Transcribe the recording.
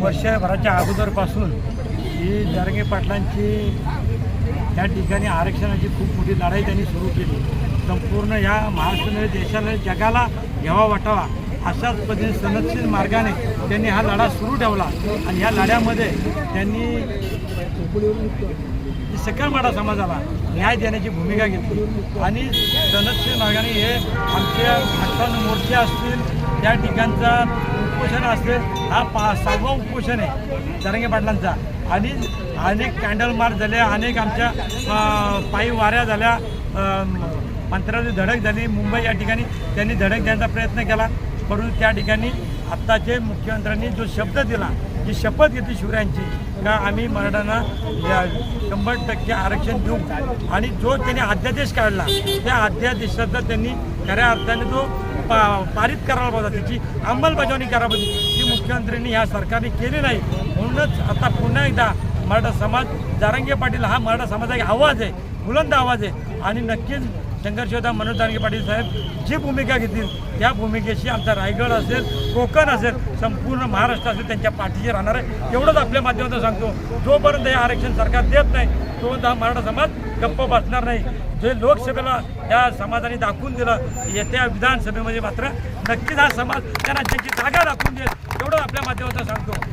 वर्षभराच्या अगोदरपासून ही जरंगे पाटलांची त्या ठिकाणी आरक्षणाची खूप मोठी लढाई त्यांनी सुरू केली. संपूर्ण या महाराष्ट्र देशाला जगाला घ्यावा वाटावा अशाच पद्धतीने सनदशील मार्गाने त्यांनी हा लढा सुरू ठेवला. आणि या लढ्यामध्ये त्यांनी सकल मराठा समाजाला न्याय देण्याची भूमिका घेतली. आणि सनदशील मार्गाने हे आमच्या अठ्ठावन्न मोर्चे असतील त्या ठिकाणचा उपोषण असते हा पा सहावा उपोषण आहे जरंगे पाटलांचा. आणि अनेक कॅन्डल मार्च झाले अनेक आमच्या पायी वाऱ्या झाल्या मंत्र्याची धडक झाली मुंबई या ठिकाणी त्यांनी धडक देण्याचा प्रयत्न केला. परंतु त्या ठिकाणी आत्ताचे मुख्यमंत्र्यांनी जो शब्द दिला जी शपथ घेतली शिवरायांची का आम्ही मराठ्यांना या शंभर टक्के आरक्षण देऊ? आणि जो त्यांनी अध्यादेश काढला त्या अध्यादेशाचा त्यांनी खऱ्या अर्थाने जो पा पारित करायला पाहिजे. त्याची अंमलबजावणी करायला पाहिजे. ती मुख्यमंत्र्यांनी ह्या सरकारने केली नाही. म्हणूनच आता पुन्हा एकदा मराठा समाज जारंगे पाटील हा मराठा समाजाचा एक आवाज आहे बुलंद आवाज आहे. आणि नक्कीच संघर्षयोद्धा मनोज दानगे पाटील साहेब जी भूमिका घेतील त्या भूमिकेशी आमचा रायगड असेल कोकण असेल संपूर्ण महाराष्ट्र असेल त्यांच्या पाठीशी राहणार आहे. एवढंच आपल्या माध्यमातून सांगतो. जोपर्यंत हे आरक्षण सरकार देत नाही तोपर्यंत हा मराठा समाज गप्प बसणार नाही. जे लोकसभेला या समाजाने दाखवून दिलं येत्या विधानसभेमध्ये मात्र नक्कीच हा समाज त्या राज्याची जागा दाखवून देईल एवढं आपल्या माध्यमातून सांगतो.